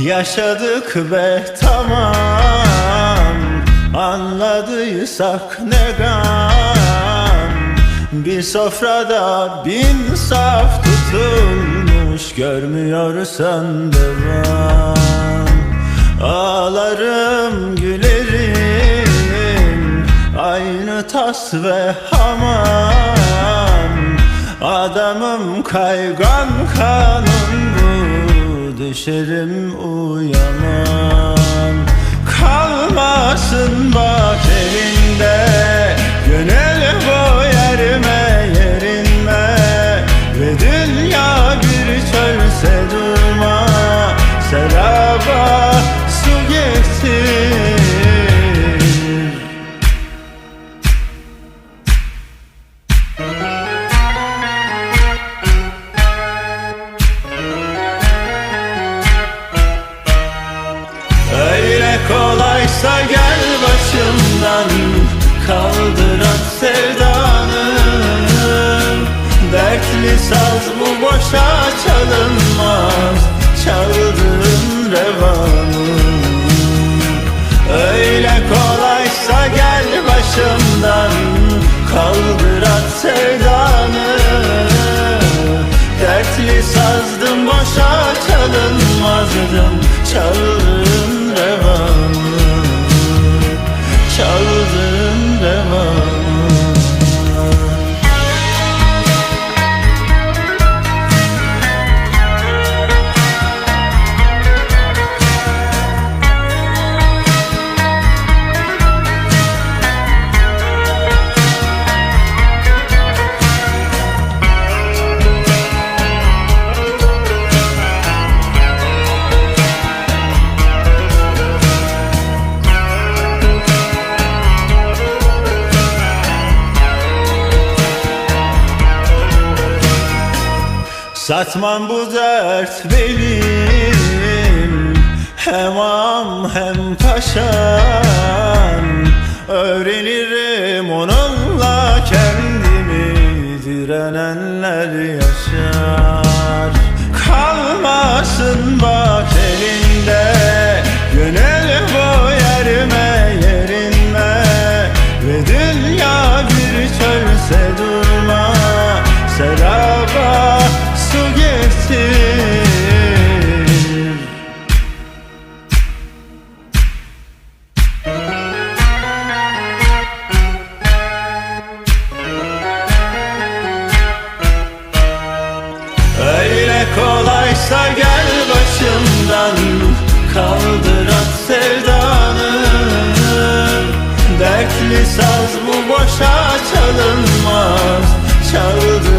yaşadık be tamam. Anladıysak ne gam? Bir sofrada bin saf tutulmuş Görmüyorsan devam. Ağlarım gülerim Aynı tas ve hamam. Adamım kaygan bu Düşerim uyamam Kalmasın bak elinde Gönül Dertli saz bu boşa çalınmaz. Çaldığın revanı. Öyle kolaysa gel başımdan Kaldır at sevdanı. Dertli sazdım boşa çalınmazdım. Çaldığın Satmam bu dert benim. Hem am hem paşam Öğrenirim onunla kendimi. Direnenler yaşar. Kalmasın bak kolaysa gel başımdan. Kaldır at sevdanı. Dertli saz bu boşa çalınmaz. Çaldığın